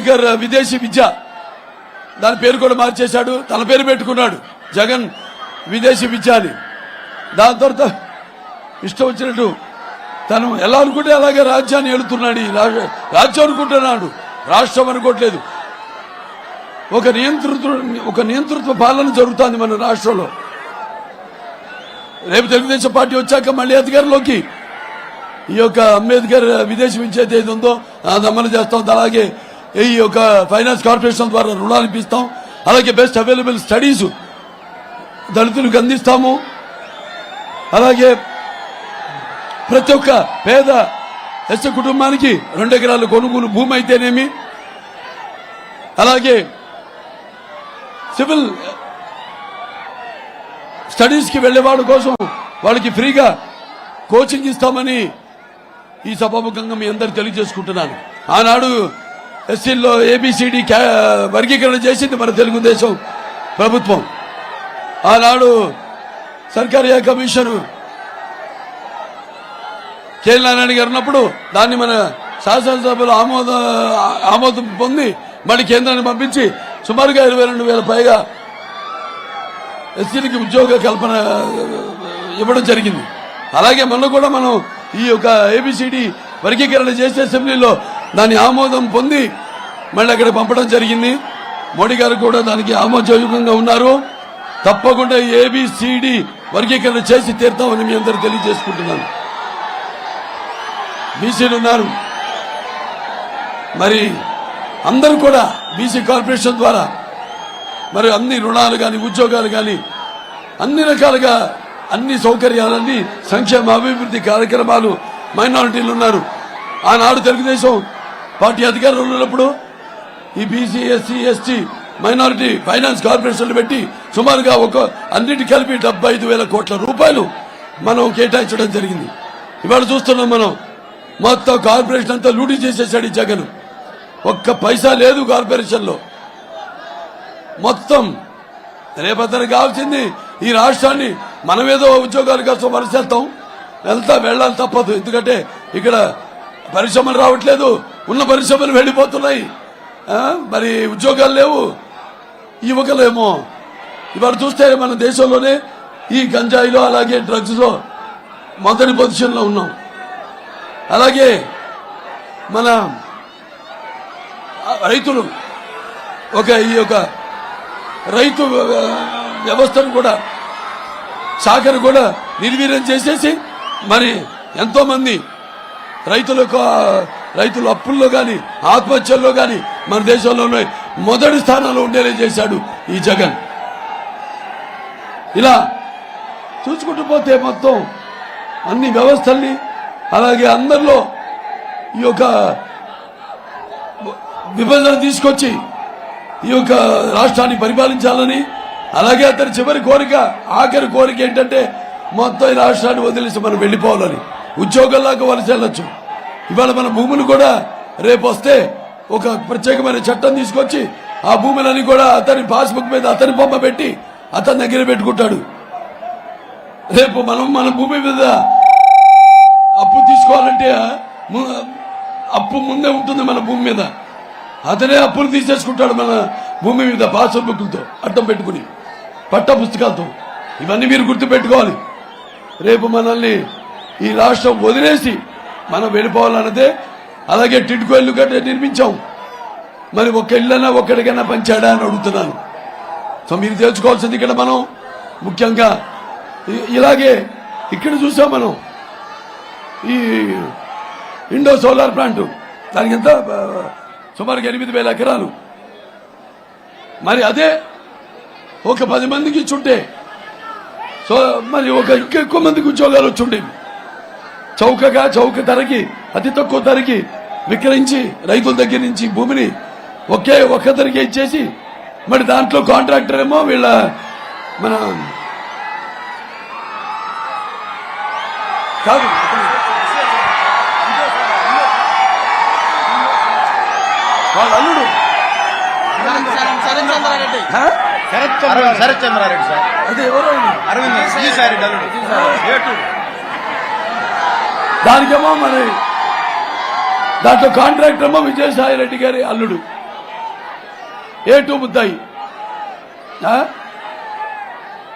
గారు విదేశీ విద్య. దాని పేరు కూడా మార్చేశాడు. తన పేరు పెట్టుకున్నాడు. జగన్ విదేశీ విద్య అని. దాని తర్వాత ఇష్టం వచ్చినట్టు తను ఎలా అనుకుంటే అలాగే రాజ్యాన్ని వెళుతున్నాడు ఈ రాజ్యం అనుకుంటున్నాడు. రాష్ట్రం అనుకోవట్లేదు. ఒక నియంతృత్వ ఒక నియంతృత్వ పాలన జరుగుతోంది మన రాష్ట్రంలో. రేపు తెలుగుదేశం పార్టీ వచ్చాక మళ్ళీ అధికారంలోకి ఈ యొక్క అంబేద్కర్ విదేశీ విద్య ఏది ఉందో అది అమలు చేస్తాం. అలాగే ఈ యొక్క ఫైనాన్స్ కార్పొరేషన్ ద్వారా రుణాలు ఇప్పిస్తాం. అలాగే బెస్ట్ అవైలబుల్ స్టడీస్ దళితులకు అందిస్తాము. అలాగే ప్రతి ఒక్క పేద ఎస్సీ కుటుంబానికి రెండు ఎకరాల కొనుగోలు భూమి అయితేనేమి. అలాగే సివిల్ స్టడీస్కి వెళ్ళేవాడు వెళ్ళేవాడు కోసం వాళ్ళకి ఫ్రీగా కోచింగ్ ఇస్తామని ఈ సభాముఖంగా మీ అందరు తెలియజేసుకుంటున్నాను. ఆనాడు ఎస్సీల్లో ఏబిసిడి వర్గీకరణ చేసింది మన తెలుగుదేశం ప్రభుత్వం. ఆనాడు సర్కారియా కమిషన్ కేఎల్ నారాయణ గారు ఉన్నప్పుడు దాన్ని మన శాసనసభలో ఆమోద ఆమోదం పొంది మళ్ళీ కేంద్రాన్ని పంపించి సుమారుగా ఇరవై రెండు వేల పైగా ఎస్సీలకి ఉద్యోగ కల్పన ఇవ్వడం జరిగింది. అలాగే మొన్న కూడా మనం ఈ యొక్క ఏబిసిడి వర్గీకరణ చేసే అసెంబ్లీలో దాని ఆమోదం పొంది మళ్ళీ అక్కడ పంపడం జరిగింది. మోడీ గారు కూడా దానికి ఆమోదయోగంగా ఉన్నారు. తప్పకుండా ఏబిసిడి వర్గీకరణ చేసి తీరుతామని మీ అందరూ తెలియజేసుకుంటున్నాను. బీసీలు ఉన్నారు. మరి అందరూ కూడా బీసీ కార్పొరేషన్ ద్వారా మరి అన్ని రుణాలు కానీ ఉద్యోగాలు కానీ అన్ని రకాలుగా అన్ని సౌకర్యాలన్నీ సంక్షేమ అభివృద్ధి కార్యక్రమాలు మైనారిటీలు ఉన్నారు. ఆనాడు తెలుగుదేశం పార్టీ అధికారంలో ఉన్నప్పుడు ఈ BC SC ST minority finance కార్పొరేషన్లు పెట్టి సుమారుగా ఒక అన్నిటి కలిపి డెబ్బై ఐదు వేల కోట్ల రూపాయలు మనం కేటాయించడం జరిగింది. ఇవాళ చూస్తున్నాం మనం మొత్తం కార్పొరేషన్ అంతా లూటీ చేసేసాడు ఈ జగన్. ఒక్క పైసా లేదు కార్పొరేషన్లో. మొత్తం రేపతనికి కావాల్సింది ఈ రాష్ట్రాన్ని మనమేదో ఉద్యోగాల కోసం వరసేస్తాం వెళ్తా వెళ్ళాలి తప్పదు. ఎందుకంటే ఇక్కడ పరిశ్రమలు రావట్లేదు ఉన్న పరిశ్రమలు వెళ్ళిపోతున్నాయి. మరి ఉద్యోగాలు లేవు. యువకులేమో ఇవాళ చూస్తే మన దేశంలోనే ఈ గంజాయిలో అలాగే డ్రగ్స్లో మొదటి పొజిషన్లో ఉన్నాం. అలాగే మన రైతులు ఒక ఈ యొక్క రైతు వ్యవస్థను కూడా శాఖను కూడా నిర్వీర్యం చేసేసి మరి ఎంతోమంది రైతులకు రైతులు అప్పుల్లో కానీ ఆత్మహత్యల్లో కానీ మన దేశంలోనే మొదటి స్థానంలో ఉండేలా చేశాడు ఈ జగన్. ఇలా చూసుకుంటూ పోతే మొత్తం అన్ని వ్యవస్థల్ని అలాగే అందరిలో ఈ యొక్క విభజన తీసుకొచ్చి ఈ యొక్క రాష్ట్రాన్ని పరిపాలించాలని అలాగే అతని చివరి కోరిక ఆఖరి కోరిక ఏంటంటే మొత్తం ఈ రాష్ట్రాన్ని వదిలేసి మనం వెళ్ళిపోవాలని. ఉద్యోగంలాగా వలస వెళ్ళొచ్చు. ఇవాళ మన భూములు కూడా రేపు వస్తే ఒక ప్రత్యేకమైన చట్టం తీసుకొచ్చి ఆ భూములని కూడా అతని పాస్బుక్ మీద అతని బొమ్మ పెట్టి అతని దగ్గర పెట్టుకుంటాడు. రేపు మనం మన భూమి మీద అప్పు తీసుకోవాలంటే అప్పు ముందే ఉంటుంది మన భూమి మీద. అతనే అప్పులు తీసేసుకుంటాడు మన భూమి మీద పాస్బుక్లతో అడ్డం పెట్టుకుని పట్ట పుస్తకాలతో. ఇవన్నీ మీరు గుర్తు పెట్టుకోవాలి రేపు మనల్ని ఈ రాష్ట్రం వదిలేసి మనం వెళ్ళిపోవాలన్నదే. అలాగే టిడ్కో ఇల్లు కట్టే నిర్మించాం. మరి ఒక ఇల్లైనా ఒక్కడికైనా పంచాడా అని అడుగుతున్నాను. సో మీరు తెలుసుకోవాల్సింది ఇక్కడ మనం ముఖ్యంగా ఇలాగే ఇక్కడ చూసాం మనం ఈ ఇండో సోలార్ ప్లాంట్. దానికి ఎంత? సుమారుగా ఎనిమిది వేల ఎకరాలు. మరి అదే ఒక పది మందికి ఇచ్చుంటే సో మరి ఒక ఇంకా ఎక్కువ మందికి ఉద్యోగాలు వచ్చుండేవి చౌకగా చౌక ధరకి అతి తక్కువ ధరకి విక్రయించి రైతుల దగ్గర నుంచి భూమిని ఒకే ఒక్క ధరకే ఇచ్చేసి మరి దాంట్లో కాంట్రాక్టర్ ఏమో వీళ్ళ మన కాదు. వాళ్ళ అల్లుడు. శరత్ చంద్రారెడ్డి సార్. అదే ఎవరో. అరవింద్ ఏటు దానికేమో మరి? దాంట్లో కాంట్రాక్టర్ ఏమో విజయసాయి రెడ్డి గారి అల్లుడు. ఏ టూ ముద్దాయి?